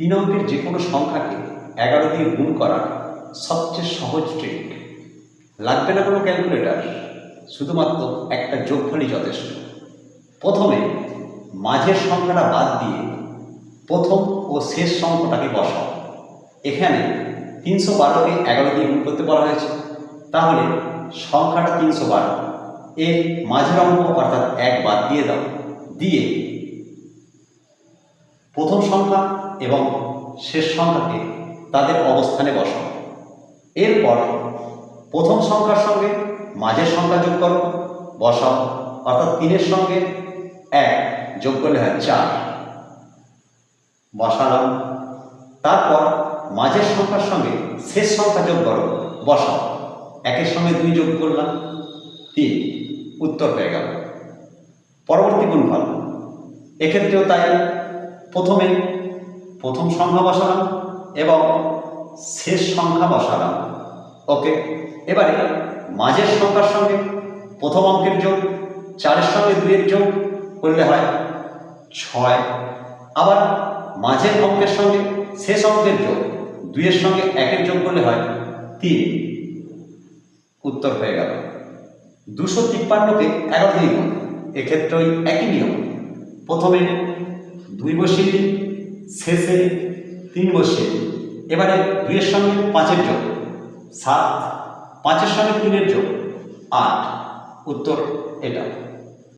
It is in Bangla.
তিন অঙ্কের যে কোনো সংখ্যাকে এগারো দিয়ে গুণ করা সবচেয়ে সহজ ট্রিক লাগবে না কোনো ক্যালকুলেটর শুধুমাত্র একটা যোগফলই যথেষ্ট। প্রথমে মাঝের সংখ্যাটা বাদ দিয়ে প্রথম ও শেষ সংখ্যাটাকে বসাও। এখানে তিনশো বারোকে এগারো দিয়ে গুণ করতে বলা হয়েছে। তাহলে সংখ্যাটা তিনশো বারো। এর মাঝের অঙ্ক অর্থাৎ এক বাদ দিয়ে দাও। দিয়ে প্রথম সংখ্যা এবং শেষ সংখ্যাকে তাদের অবস্থানে বসাও। এরপর প্রথম সংখ্যার সঙ্গে মাঝের সংখ্যা যোগ করো, বসাও, অর্থাৎ তিনের সঙ্গে এক যোগ করলে হয় চার। বসালাম। তারপর মাঝের সংখ্যার সঙ্গে শেষ সংখ্যা যোগ করো, বসাও। একের সঙ্গে দুই যোগ করলাম, তিন। উত্তর হয়ে গেল। পরবর্তী গুণফল। এক্ষেত্রেও তাই প্রথমে প্রথম সংখ্যা বসালাম এবং শেষ সংখ্যা বসালাম। ওকে এবারে মাঝের সংখ্যার সঙ্গে প্রথম অঙ্কের যোগ, চারের সঙ্গে দুইয়ের যোগ করলে হয় ছয়। আবার মাঝের অঙ্কের সঙ্গে শেষ অঙ্কের যোগ, দুইয়ের সঙ্গে একের যোগ করলে হয় তিন। উত্তর হয়ে গেল। দুশো তিপ্পান্নকে এগারো দিয়ে গুণ এক্ষেত্রে ওই একই নিয়ম। প্রথমে দুই বসে, শেষে তিন বসে। এবারে দুইয়ের সঙ্গে পাঁচের যোগ। সাত, পাঁচের সঙ্গে তিনের যোগ। আট। উত্তর এটা।